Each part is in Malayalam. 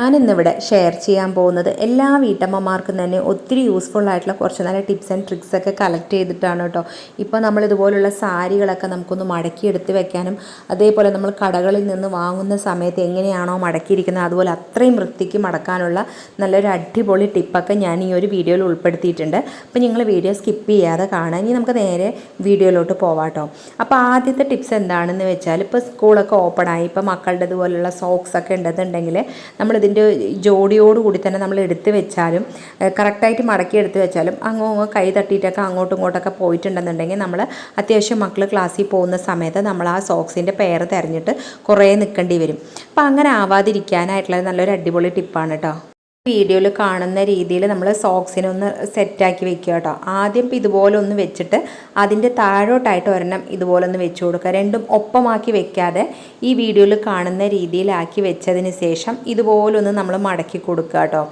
ഞാനിന്നിവിടെ ഷെയർ ചെയ്യാൻ പോകുന്നത് എല്ലാ വീട്ടമ്മമാർക്കും തന്നെ ഒത്തിരി യൂസ്ഫുൾ ആയിട്ടുള്ള കുറച്ച് നല്ല ടിപ്സ് ആൻഡ് ട്രിക്സ് ഒക്കെ കളക്ട് ചെയ്തിട്ടാണ് കേട്ടോ. ഇപ്പോൾ നമ്മൾ ഇതുപോലുള്ള സാരികളൊക്കെ നമുക്കൊന്ന് മടക്കി എടുത്ത് വെക്കാനും അതേപോലെ നമ്മൾ കടകളിൽ നിന്ന് വാങ്ങുന്ന സമയത്ത് എങ്ങനെയാണോ മടക്കിയിരിക്കുന്നത് അതുപോലെ അത്രയും വൃത്തിക്ക് മടക്കാനുള്ള നല്ലൊരു അടിപൊളി ടിപ്പൊക്കെ ഞാൻ ഈ ഒരു വീഡിയോയിൽ ഉൾപ്പെടുത്തിയിട്ടുണ്ട്. അപ്പോൾ നിങ്ങൾ വീഡിയോ സ്കിപ്പ് ചെയ്യാതെ കാണാൻ ഇനി നമുക്ക് നേരെ വീഡിയോയിലോട്ട് പോവാട്ടോ അപ്പോൾ ആദ്യത്തെ ടിപ്സ് എന്താണെന്ന് വെച്ചാൽ ഇപ്പോൾ സ്കൂളൊക്കെ ഓപ്പൺ ആയി ഇപ്പോൾ മക്കളുടെ ഇതുപോലുള്ള സോക്സ് ഒക്കെ ഉണ്ടെന്നുണ്ടെങ്കിൽ നമ്മൾ ഇതിന്റെ ജോഡിയോടുകൂടി തന്നെ നമ്മൾ എടുത്തു വെച്ചാലും കറക്റ്റായിട്ട് മടക്കി എടുത്തു വെച്ചാലും അങ്ങോ അങ്ങോ കൈ തട്ടിയിട്ടൊക്കെ അങ്ങോട്ടും ഇങ്ങോട്ടൊക്കെ പോയിട്ടുണ്ടെന്നുണ്ടെങ്കിൽ നമ്മൾ അത്യാവശ്യം മക്കൾ ക്ലാസ്സിൽ പോകുന്ന സമയത്ത് നമ്മൾ ആ സോക്സിന്റെ പേർ തിരഞ്ഞിട്ട് കുറേ നിൽക്കേണ്ടി വരും. അപ്പോൾ അങ്ങനെ ആവാതിരിക്കാനായിട്ടുള്ള നല്ലൊരു അടിപൊളി ടിപ്പാണ് കേട്ടോ. വീഡിയോയിൽ കാണുന്ന രീതിയിൽ നമ്മൾ സോക്സിനെ ഒന്ന് സെറ്റാക്കി വെക്കുക കേട്ടോ. ആദ്യം ഇതുപോലെ ഒന്ന് വെച്ചിട്ട് അതിന്റെ താഴോട്ടായിട്ട് ഒരെണ്ണം ഇതുപോലെ ഒന്ന് വെച്ച് കൊടുക്കുക. രണ്ടും ഒപ്പമാക്കി വെക്കാതെ ഈ വീഡിയോയിൽ കാണുന്ന രീതിയിലാക്കി വെച്ചതിന് ശേഷം ഇതുപോലെ ഒന്ന് നമ്മൾ മടക്കി കൊടുക്കുക കേട്ടോ.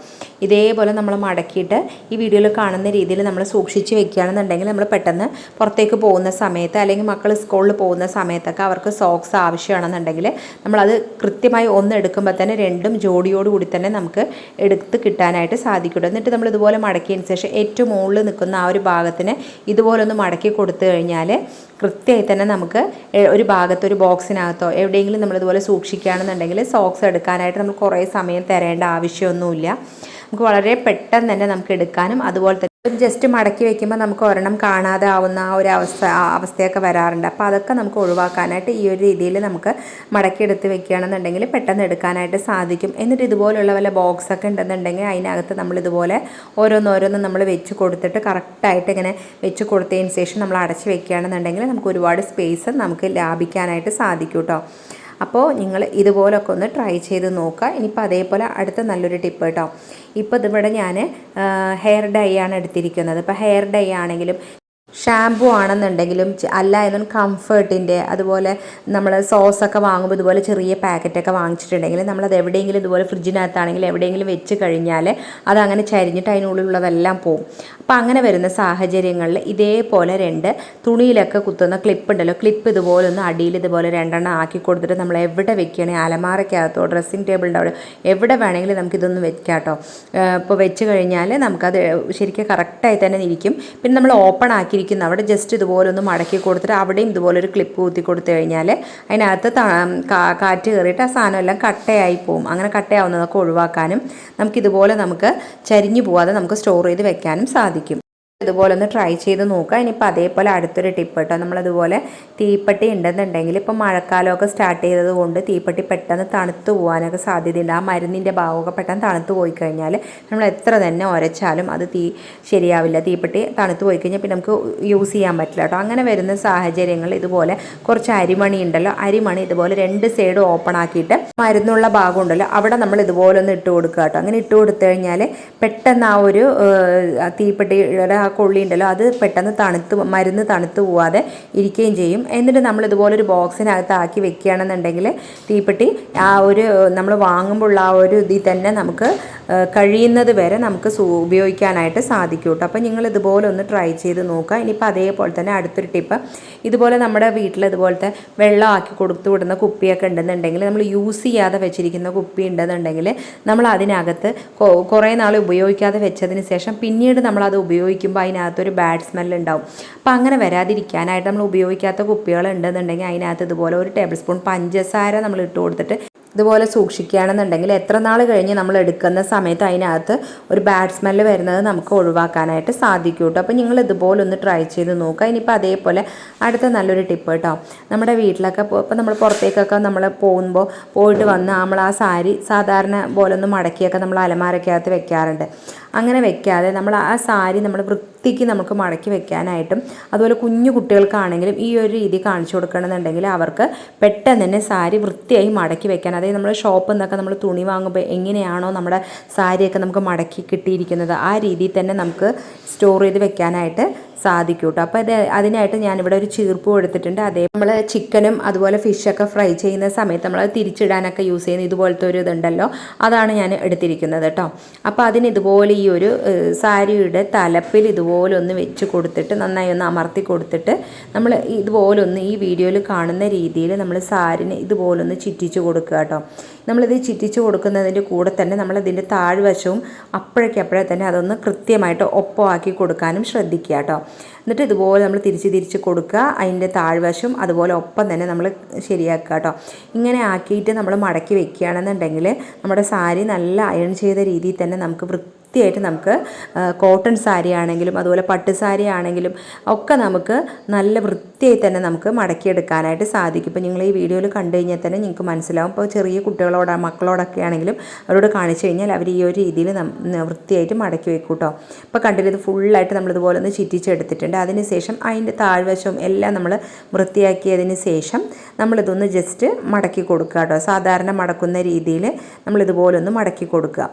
ഇതേപോലെ നമ്മൾ മടക്കിയിട്ട് ഈ വീഡിയോയിൽ കാണുന്ന രീതിയിൽ നമ്മൾ സൂക്ഷിച്ച് വെക്കുകയാണെന്നുണ്ടെങ്കിൽ നമ്മൾ പെട്ടെന്ന് പുറത്തേക്ക് പോകുന്ന സമയത്ത് അല്ലെങ്കിൽ മക്കൾ സ്കൂളിൽ പോകുന്ന സമയത്തൊക്കെ അവർക്ക് സോക്സ് ആവശ്യമാണെന്നുണ്ടെങ്കിൽ നമ്മളത് കൃത്യമായി ഒന്ന് എടുക്കുമ്പോൾ തന്നെ രണ്ടും ജോഡിയോടുകൂടി തന്നെ നമുക്ക് എടുത്ത് കിട്ടാനായിട്ട് സാധിക്കുള്ളൂ. എന്നിട്ട് നമ്മൾ ഇതുപോലെ മടക്കിയതിന് ശേഷം ഏറ്റവും മുകളിൽ നിൽക്കുന്ന ആ ഒരു ഭാഗത്തിന് ഇതുപോലെ ഒന്ന് മടക്കി കൊടുത്തു കഴിഞ്ഞാൽ കൃത്യമായി തന്നെ നമുക്ക് ഒരു ഭാഗത്ത് ഒരു ബോക്സിനകത്തോ എവിടെയെങ്കിലും നമ്മളിതുപോലെ സൂക്ഷിക്കുകയാണെന്നുണ്ടെങ്കിൽ സോക്സ് എടുക്കാനായിട്ട് നമ്മൾ കുറേ സമയം തരേണ്ട ആവശ്യമൊന്നുമില്ല. നമുക്ക് വളരെ പെട്ടെന്ന് തന്നെ നമുക്ക് എടുക്കാനും അതുപോലെ തന്നെ ജസ്റ്റ് മടക്കി വെക്കുമ്പോൾ നമുക്ക് ഒരെണ്ണം കാണാതെ ആവുന്ന ആ ഒരു അവസ്ഥ അവസ്ഥയൊക്കെ വരാറുണ്ട്. അപ്പോൾ അതൊക്കെ നമുക്ക് ഒഴിവാക്കാനായിട്ട് ഈ ഒരു രീതിയിൽ നമുക്ക് മടക്കി എടുത്ത് വെക്കുകയാണെന്നുണ്ടെങ്കിൽ പെട്ടെന്ന് എടുക്കാനായിട്ട് സാധിക്കും. എന്നിട്ട് ഇതുപോലുള്ള വല്ല ബോക്സൊക്കെ ഉണ്ടെന്നുണ്ടെങ്കിൽ അതിനകത്ത് നമ്മൾ ഇതുപോലെ ഓരോന്നോരോന്ന് നമ്മൾ വെച്ച് കൊടുത്തിട്ട് കറക്റ്റായിട്ട് ഇങ്ങനെ വെച്ച് കൊടുത്തതിന് ശേഷം നമ്മൾ അടച്ച് വെക്കുകയാണെന്നുണ്ടെങ്കിൽ നമുക്ക് ഒരുപാട് സ്പേസ് നമുക്ക് ലാഭിക്കാനായിട്ട് സാധിക്കും കേട്ടോ അപ്പോൾ നിങ്ങൾ ഇതുപോലൊക്കെ ഒന്ന് ട്രൈ ചെയ്ത് നോക്കുക. ഇനിയിപ്പോൾ അതേപോലെ അടുത്ത നല്ലൊരു ടിപ്പ് കേട്ടോ. ഇപ്പോൾ ഇതിവിടെ ഞാൻ ഹെയർ ഡൈ ആണ് എടുത്തിരിക്കുന്നത്. ഇപ്പോൾ ഹെയർ ഡൈ ആണെങ്കിലും ഷാമ്പു ആണെന്നുണ്ടെങ്കിലും അല്ല എന്നും കംഫേർട്ടിന്റെ അതുപോലെ നമ്മൾ സോസൊക്കെ വാങ്ങുമ്പോൾ ഇതുപോലെ ചെറിയ പാക്കറ്റൊക്കെ വാങ്ങിച്ചിട്ടുണ്ടെങ്കിൽ നമ്മളത് എവിടെയെങ്കിലും ഇതുപോലെ ഫ്രിഡ്ജിനകത്താണെങ്കിൽ എവിടെയെങ്കിലും വെച്ച് കഴിഞ്ഞാൽ അതങ്ങനെ ചരിഞ്ഞിട്ട് അതിനുള്ളിലുള്ളതെല്ലാം പോവും. അപ്പോൾ അങ്ങനെ വരുന്ന സാഹചര്യങ്ങളിൽ ഇതേപോലെ രണ്ട് തുണിയിലൊക്കെ കുത്തുന്ന ക്ലിപ്പ് ഉണ്ടല്ലോ. ക്ലിപ്പ് ഇതുപോലെ ഒന്ന് അടിയിൽ ഇതുപോലെ രണ്ടെണ്ണം ആക്കി കൊടുത്തിട്ട് നമ്മൾ എവിടെ വെക്കുകയാണെങ്കിൽ അലമാരയ്ക്കകത്തോ ഡ്രസ്സിങ് ടേബിളിന്റെ അവിടെ എവിടെ വേണമെങ്കിലും നമുക്കിതൊന്ന് വെക്കാം കേട്ടോ. ഇപ്പോൾ വെച്ച് കഴിഞ്ഞാൽ നമുക്കത് ശരിക്കും കറക്റ്റായി തന്നെ ഇരിക്കും. പിന്നെ നമ്മൾ ഓപ്പൺ ആക്കിയിരിക്കുന്ന അവിടെ ജസ്റ്റ് ഇതുപോലെ ഒന്ന് മടക്കി കൊടുത്തിട്ട് അവിടെയും ഇതുപോലെ ഒരു ക്ലിപ്പ് കുത്തി കൊടുത്തു കഴിഞ്ഞാൽ അതിനകത്ത് കാറ്റ് കയറിയിട്ട് ആ സാധനം എല്ലാം കട്ടയായി പോകും അങ്ങനെ കട്ടയാവുന്നതൊക്കെ ഒഴിവാക്കാനും നമുക്കിതുപോലെ നമുക്ക് ചരിഞ്ഞു പോവാതെ നമുക്ക് സ്റ്റോർ ചെയ്ത് വെക്കാനും സാധിക്കും. ഇതുപോലെ ഒന്ന് ട്രൈ ചെയ്ത് നോക്കുക. ഇനിയിപ്പോൾ അതേപോലെ അടുത്തൊരു ടിപ്പ് കേട്ടോ. നമ്മളതുപോലെ തീപ്പെട്ടി ഉണ്ടെന്നുണ്ടെങ്കിൽ ഇപ്പോൾ മഴക്കാലമൊക്കെ സ്റ്റാർട്ട് ചെയ്തത് കൊണ്ട് തീപ്പെട്ടി പെട്ടെന്ന് തണുത്തു പോകാനൊക്കെ സാധ്യതയുണ്ട്. ആ മരുന്നിന്റെ ഭാഗമൊക്കെ പെട്ടെന്ന് തണുത്തു പോയി കഴിഞ്ഞാൽ നമ്മൾ എത്ര തന്നെ ഉരച്ചാലും അത് തീ ശരിയാവില്ല. തീപ്പെട്ടി തണുത്തു പോയി കഴിഞ്ഞാൽ പിന്നെ നമുക്ക് യൂസ് ചെയ്യാൻ പറ്റില്ല കേട്ടോ. അങ്ങനെ വരുന്ന സാഹചര്യങ്ങൾ ഇതുപോലെ കുറച്ച് അരിമണി ഉണ്ടല്ലോ. അരിമണി ഇതുപോലെ രണ്ട് സൈഡ് ഓപ്പൺ ആക്കിയിട്ട് മരുന്നുള്ള ഭാഗം ഉണ്ടല്ലോ. അവിടെ നമ്മൾ ഇതുപോലെ ഒന്ന് ഇട്ട് കൊടുക്കുക കേട്ടോ. അങ്ങനെ ഇട്ട് കൊടുത്തു കഴിഞ്ഞാൽ പെട്ടെന്ന് ആ ഒരു തീപ്പെട്ടിയുടെ ആ കൊള്ളി ഉണ്ടല്ലോ അത് പെട്ടെന്ന് തണുത്ത് മരുന്ന് തണുത്ത് പോവാതെ ഇരിക്കുകയും ചെയ്യും. എന്നിട്ട് നമ്മൾ ഇതുപോലെ ഒരു ബോക്സിനകത്ത് ആക്കി വെക്കുകയാണെന്നുണ്ടെങ്കിൽ തീപ്പെട്ടി ആ ഒരു നമ്മൾ വാങ്ങുമ്പോൾ ആ ഒരു ഇതിൽ തന്നെ നമുക്ക് കഴിയുന്നത് വരെ നമുക്ക് ഉപയോഗിക്കാനായിട്ട് സാധിക്കും കേട്ടോ അപ്പോൾ നിങ്ങൾ ഇതുപോലെ ഒന്ന് ട്രൈ ചെയ്ത് നോക്കുക. ഇനിയിപ്പോൾ അതേപോലെ തന്നെ അടുത്തൊരു ടിപ്പ് ഇതുപോലെ നമ്മുടെ വീട്ടിൽ ഇതുപോലത്തെ വെള്ളം ആക്കി കൊടുത്തു വിടുന്ന കുപ്പിയൊക്കെ ഉണ്ടെന്നുണ്ടെങ്കിൽ നമ്മൾ യൂസ് ചെയ്യാതെ വെച്ചിരിക്കുന്ന കുപ്പി ഉണ്ടെന്നുണ്ടെങ്കിൽ നമ്മൾ അതിനകത്ത് കുറേ നാൾ ഉപയോഗിക്കാതെ വെച്ചതിന് ശേഷം പിന്നീട് നമ്മളത് ഉപയോഗിക്കുമ്പോൾ അതിനകത്തൊരു ബാഡ് സ്മെൽ ഉണ്ടാവും. അപ്പോൾ അങ്ങനെ വരാതിരിക്കാനായിട്ട് നമ്മൾ ഉപയോഗിക്കാത്ത കുപ്പികൾ ഉണ്ടെന്നുണ്ടെങ്കിൽ അതിനകത്ത് ഇതുപോലെ ഒരു ടേബിൾ സ്പൂൺ പഞ്ചസാര നമ്മൾ ഇട്ട് കൊടുത്തിട്ട് ഇതുപോലെ സൂക്ഷിക്കുകയാണെന്നുണ്ടെങ്കിൽ എത്ര നാൾ കഴിഞ്ഞ് നമ്മൾ എടുക്കുന്ന സമയത്ത് അതിനകത്ത് ഒരു ബാഡ് സ്മെല്ല് വരുന്നത് നമുക്ക് ഒഴിവാക്കാനായിട്ട് സാധിക്കും കേട്ടോ. അപ്പോൾ നിങ്ങൾ ഇതുപോലെ ഒന്ന് ട്രൈ ചെയ്ത് നോക്കുക. ഇനിയിപ്പോൾ അതേപോലെ അടുത്ത നല്ലൊരു ടിപ്പ് കേട്ടോ. നമ്മുടെ വീട്ടിലൊക്കെ ഇപ്പോൾ നമ്മൾ പുറത്തേക്കൊക്കെ നമ്മൾ പോകുമ്പോൾ പോയിട്ട് വന്ന് നമ്മൾ ആ സാരി സാധാരണ പോലെ ഒന്ന് മടക്കിയൊക്കെ നമ്മൾ അലമാരക്കകത്ത് വെക്കാറുണ്ട്. അങ്ങനെ വെക്കാതെ നമ്മൾ ആ സാരി നമ്മൾ വൃത്തിക്ക് നമുക്ക് മടക്കി വെക്കാനായിട്ടും അതുപോലെ കുഞ്ഞു കുട്ടികൾക്കാണെങ്കിലും ഈ ഒരു രീതി കാണിച്ചു കൊടുക്കണമെന്നുണ്ടെങ്കിൽ അവർക്ക് പെട്ടെന്ന് തന്നെ സാരി വൃത്തിയായി മടക്കി വെക്കാൻ അതായത് നമ്മൾ ഷോപ്പിൽ നിന്നൊക്കെ നമ്മൾ തുണി വാങ്ങുമ്പോൾ എങ്ങനെയാണോ നമ്മുടെ സാരിയൊക്കെ നമുക്ക് മടക്കി കിട്ടിയിരിക്കുന്നത് ആ രീതിയിൽ തന്നെ നമുക്ക് സ്റ്റോർ ചെയ്ത് വെക്കാനായിട്ട് സാധിക്കും കേട്ടോ അപ്പോൾ അത് അതിനായിട്ട് ഞാനിവിടെ ഒരു ചീർപ്പും എടുത്തിട്ടുണ്ട് അതേ നമ്മൾ ചിക്കനും അതുപോലെ ഫിഷൊക്കെ ഫ്രൈ ചെയ്യുന്ന സമയത്ത് നമ്മൾ തിരിച്ചിടാനൊക്കെ യൂസ് ചെയ്യുന്ന ഇതുപോലത്തെ ഒരു ഇതുണ്ടല്ലോ. അതാണ് ഞാൻ എടുത്തിരിക്കുന്നത് കേട്ടോ അപ്പോൾ അതിന് ഇതുപോലെ ഈ ഒരു സാരിയുടെ തലപ്പിൽ ഇതുപോലെ ഒന്ന് വെച്ച് കൊടുത്തിട്ട് നന്നായി ഒന്ന് അമർത്തി കൊടുത്തിട്ട് നമ്മൾ ഇതുപോലെ ഒന്ന് ഈ വീഡിയോയിൽ കാണുന്ന രീതിയിൽ നമ്മൾ സാരിനെ ഇതുപോലെ ഒന്ന് ചിറ്റിച്ച് കൊടുക്കുക കേട്ടോ നമ്മളിത് ചിറ്റിച്ച് കൊടുക്കുന്നതിന്റെ കൂടെ തന്നെ നമ്മളിതിന്റെ താഴ്വശവും അപ്പോഴേക്കപ്പോഴേ തന്നെ അതൊന്ന് കൃത്യമായിട്ട് ഒപ്പമാക്കി കൊടുക്കാനും ശ്രദ്ധിക്കുക കേട്ടോ എന്നിട്ട് ഇതുപോലെ നമ്മൾ തിരിച്ച് തിരിച്ച് കൊടുക്കുക. അതിന്റെ താഴ്വശം അതുപോലെ ഒപ്പം തന്നെ നമ്മൾ ശരിയാക്കുക കേട്ടോ. ഇങ്ങനെ ആക്കിയിട്ട് നമ്മൾ മടക്കി വെക്കുകയാണെന്നുണ്ടെങ്കിൽ നമ്മുടെ സാരി നല്ല അയൺ ചെയ്ത രീതിയിൽ തന്നെ നമുക്ക് വൃത്തിയായിട്ട് നമുക്ക് കോട്ടൺ സാരി ആണെങ്കിലും അതുപോലെ പട്ട് സാരി ആണെങ്കിലും ഒക്കെ നമുക്ക് നല്ല വൃത്തിയായി തന്നെ നമുക്ക് മടക്കിയെടുക്കാനായിട്ട് സാധിക്കും. ഇപ്പോൾ നിങ്ങൾ ഈ വീഡിയോയിൽ കണ്ടു കഴിഞ്ഞാൽ തന്നെ നിങ്ങൾക്ക് മനസ്സിലാവും. ഇപ്പോൾ ചെറിയ കുട്ടികളോട് മക്കളോടൊക്കെ ആണെങ്കിലും അവരോട് കാണിച്ചു കഴിഞ്ഞാൽ അവർ ഈ ഒരു രീതിയിൽ വൃത്തിയായിട്ട് മടക്കി വെക്കും കേട്ടോ ഇപ്പോൾ കണ്ടില്ല ഇത് ഫുള്ളായിട്ട് നമ്മളിതുപോലെ ഒന്ന് ചിറ്റിച്ചെടുത്തിട്ടുണ്ട്. അതിന് ശേഷം അതിന്റെ താഴ്വശവും എല്ലാം നമ്മൾ വൃത്തിയാക്കിയതിന് ശേഷം നമ്മളിതൊന്ന് ജസ്റ്റ് മടക്കി കൊടുക്കുക കേട്ടോ സാധാരണ മടക്കുന്ന രീതിയിൽ നമ്മളിതുപോലെ ഒന്ന് മടക്കി കൊടുക്കുക.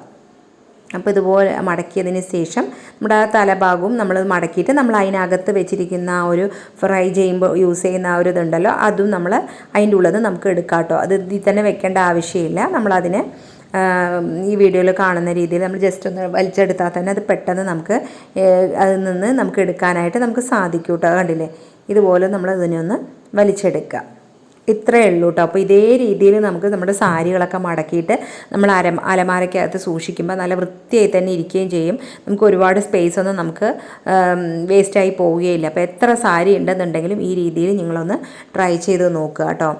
അപ്പോൾ ഇതുപോലെ മടക്കിയതിന് ശേഷം നമ്മുടെ ആ തലഭാഗവും നമ്മൾ മടക്കിയിട്ട് നമ്മൾ അതിനകത്ത് വെച്ചിരിക്കുന്ന ആ ഒരു ഫ്രൈ ചെയ്യുമ്പോൾ യൂസ് ചെയ്യുന്ന ആ ഒരു ഇതുണ്ടല്ലോ അതും നമ്മൾ അതിന്റെ ഉള്ളത് നമുക്ക് എടുക്കാം കേട്ടോ. അത് ഇതിൽ തന്നെ വെക്കേണ്ട ആവശ്യമില്ല. നമ്മളതിനെ ഈ വീഡിയോയിൽ കാണുന്ന രീതിയിൽ നമ്മൾ ജസ്റ്റ് ഒന്ന് വലിച്ചെടുത്താൽ തന്നെ അത് പെട്ടെന്ന് നമുക്ക് അതിൽ നിന്ന് നമുക്ക് എടുക്കാനായിട്ട് നമുക്ക് സാധിക്കും കേട്ടോ. കണ്ടില്ലേ? ഇതുപോലെ നമ്മൾ ഇതിനെ ഒന്ന് വലിച്ചെടുക്കുക. ഇത്രയേ ഉള്ളൂ കേട്ടോ അപ്പോൾ ഇതേ രീതിയിൽ നമുക്ക് നമ്മുടെ സാരികളൊക്കെ മടക്കിയിട്ട് നമ്മൾ അര അലമാരയ്ക്കകത്ത് സൂക്ഷിക്കുമ്പോൾ നല്ല വൃത്തിയായി തന്നെ ഇരിക്കുകയും ചെയ്യും. നമുക്ക് ഒരുപാട് സ്പേസ് ഒന്നും നമുക്ക് വേസ്റ്റായി പോവുകയില്ല. അപ്പോൾ എത്ര സാരി ഉണ്ടെന്നുണ്ടെങ്കിലും ഈ രീതിയിൽ നിങ്ങളൊന്ന് ട്രൈ ചെയ്ത് നോക്കുക കേട്ടോ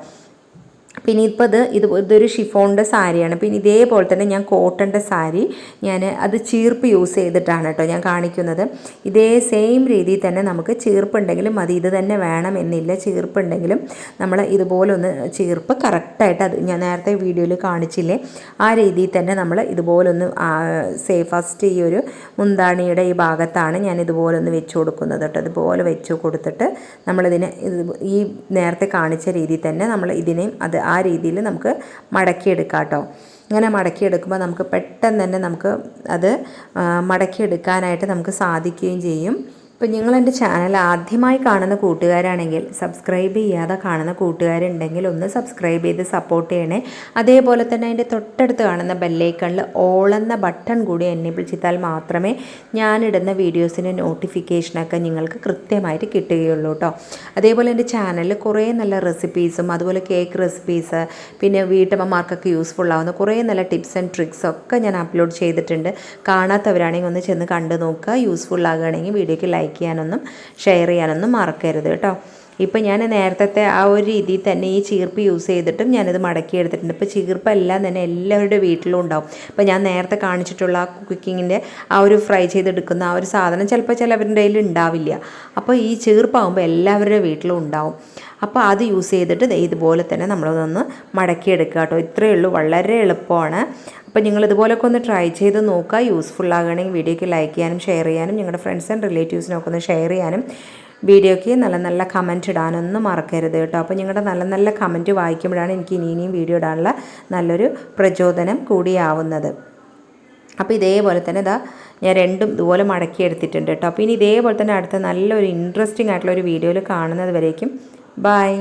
പിന്നെ ഇപ്പോൾ ഇത് ഇത് ഇതൊരു ഷിഫോണിന്റെ സാരിയാണ്. പിന്നെ ഇതേപോലെ തന്നെ ഞാൻ കോട്ടന്റെ സാരി ഞാൻ അത് ചീർപ്പ് യൂസ് ചെയ്തിട്ടാണ് കേട്ടോ ഞാൻ കാണിക്കുന്നത്. ഇതേ സെയിം രീതിയിൽ തന്നെ നമുക്ക് ചീർപ്പുണ്ടെങ്കിലും മതി. ഇത് തന്നെ വേണം എന്നില്ല. ചീർപ്പുണ്ടെങ്കിലും നമ്മൾ ഇതുപോലെ ഒന്ന് ചീർപ്പ് കറക്റ്റായിട്ട് അത് ഞാൻ നേരത്തെ വീഡിയോയിൽ കാണിച്ചില്ലേ? ആ രീതിയിൽ തന്നെ നമ്മൾ ഇതുപോലൊന്ന് സേഫസ്റ്റ് ഈ ഒരു മുന്താണിയുടെ ഈ ഭാഗത്താണ് ഞാൻ ഇതുപോലെ ഒന്ന് വെച്ച് കൊടുക്കുന്നത് കേട്ടോ. ഇതുപോലെ വെച്ച് കൊടുത്തിട്ട് നമ്മളിതിനെ ഈ നേരത്തെ കാണിച്ച രീതിയിൽ തന്നെ നമ്മൾ ഇതിനെയും അത് ആ രീതിയിൽ നമുക്ക് മടക്കിയെടുക്കാം കേട്ടോ. ഇങ്ങനെ മടക്കിയെടുക്കുമ്പോൾ നമുക്ക് പെട്ടെന്ന് തന്നെ നമുക്ക് അത് മടക്കിയെടുക്കാനായിട്ട് നമുക്ക് സാധിക്കുകയും ചെയ്യും. ഇപ്പം നിങ്ങൾ എന്റെ ചാനൽ ആദ്യമായി കാണുന്ന കൂട്ടുകാരാണെങ്കിൽ സബ്സ്ക്രൈബ് ചെയ്യാതെ കാണുന്ന കൂട്ടുകാരുണ്ടെങ്കിൽ ഒന്ന് സബ്സ്ക്രൈബ് ചെയ്ത് സപ്പോർട്ട് ചെയ്യണേ. അതേപോലെ തന്നെ അതിന്റെ തൊട്ടടുത്ത് കാണുന്ന ബെല്ലൈക്കണിൽ ഓൾ എന്ന ബട്ടൺ കൂടി എനേബിൾ ചെയ്താൽ മാത്രമേ ഞാനിടുന്ന വീഡിയോസിന്റെ നോട്ടിഫിക്കേഷനൊക്കെ നിങ്ങൾക്ക് കൃത്യമായിട്ട് കിട്ടുകയുള്ളൂ കേട്ടോ അതേപോലെ എന്റെ ചാനലിൽ കുറേ നല്ല റെസിപ്പീസും അതുപോലെ കേക്ക് റെസിപ്പീസ് പിന്നെ വീട്ടമ്മമാർക്കൊക്കെ യൂസ്ഫുൾ ആവുന്ന കുറേ നല്ല ടിപ്സ് ആൻഡ് ട്രിക്സ് ഒക്കെ ഞാൻ അപ്ലോഡ് ചെയ്തിട്ടുണ്ട്. കാണാത്തവരാണെങ്കിൽ ഒന്ന് ചെന്ന് കണ്ടു നോക്കുക. യൂസ്ഫുൾ ആകുകയാണെങ്കിൽ വീഡിയോയ്ക്ക് ലൈക്ക് ചെയ്യാനൊന്നും ഷെയർ ചെയ്യാനൊന്നും മറക്കരുത് കേട്ടോ. ഇപ്പം ഞാൻ നേരത്തെ ആ ഒരു രീതിയിൽ തന്നെ ഈ ചീർപ്പ് യൂസ് ചെയ്തിട്ടും ഞാനിത് മടക്കി എടുത്തിട്ടുണ്ട്. ഇപ്പോൾ ചീർപ്പെല്ലാം തന്നെ എല്ലാവരുടെ വീട്ടിലും ഉണ്ടാവും. അപ്പോൾ ഞാൻ നേരത്തെ കാണിച്ചിട്ടുള്ള ആ കുക്കിങ്ങിന്റെ ആ ഒരു ഫ്രൈ ചെയ്തെടുക്കുന്ന ആ ഒരു സാധനം ചിലപ്പോൾ ചിലവരുടെ കയ്യിൽ ഉണ്ടാവില്ല. അപ്പോൾ ഈ ചീർപ്പാകുമ്പോൾ എല്ലാവരുടെ വീട്ടിലും ഉണ്ടാവും. അപ്പോൾ അത് യൂസ് ചെയ്തിട്ട് ഇതുപോലെ തന്നെ നമ്മളതൊന്ന് മടക്കിയെടുക്കുക കേട്ടോ. ഇത്രയേ ഉള്ളൂ. വളരെ എളുപ്പമാണ്. അപ്പോൾ നിങ്ങൾ ഇതുപോലൊക്കെ ഒന്ന് ട്രൈ ചെയ്ത് നോക്കുക. യൂസ്ഫുൾ ആകുകയാണെങ്കിൽ വീഡിയോയ്ക്ക് ലൈക്ക് ചെയ്യാനും ഷെയർ ചെയ്യാനും നിങ്ങളുടെ ഫ്രണ്ട്സ് ആൻഡ് റിലേറ്റീവ്സിനൊക്കെ ഒന്ന് ഷെയർ ചെയ്യാനും. വീഡിയോയ്ക്ക് നല്ല നല്ല കമന്റ് ഇടാനൊന്നും മറക്കരുത് കേട്ടോ. അപ്പോൾ നിങ്ങളുടെ നല്ല നല്ല കമന്റ് വായിക്കുമ്പോഴാണ് എനിക്ക് ഇനി ഇനിയും വീഡിയോ ഇടാനുള്ള നല്ലൊരു പ്രചോദനം കൂടിയാവുന്നത്. അപ്പോൾ ഇതേപോലെ തന്നെ ഇതാ ഞാൻ രണ്ടും ഇതുപോലെ മടക്കി എടുത്തിട്ടുണ്ട് കേട്ടോ. അപ്പോൾ ഇനി ഇതേപോലെ തന്നെ അടുത്ത നല്ലൊരു ഇൻട്രസ്റ്റിംഗ് ആയിട്ടുള്ള ഒരു വീഡിയോയിൽ കാണുന്നത് വരേക്കും. ബൈ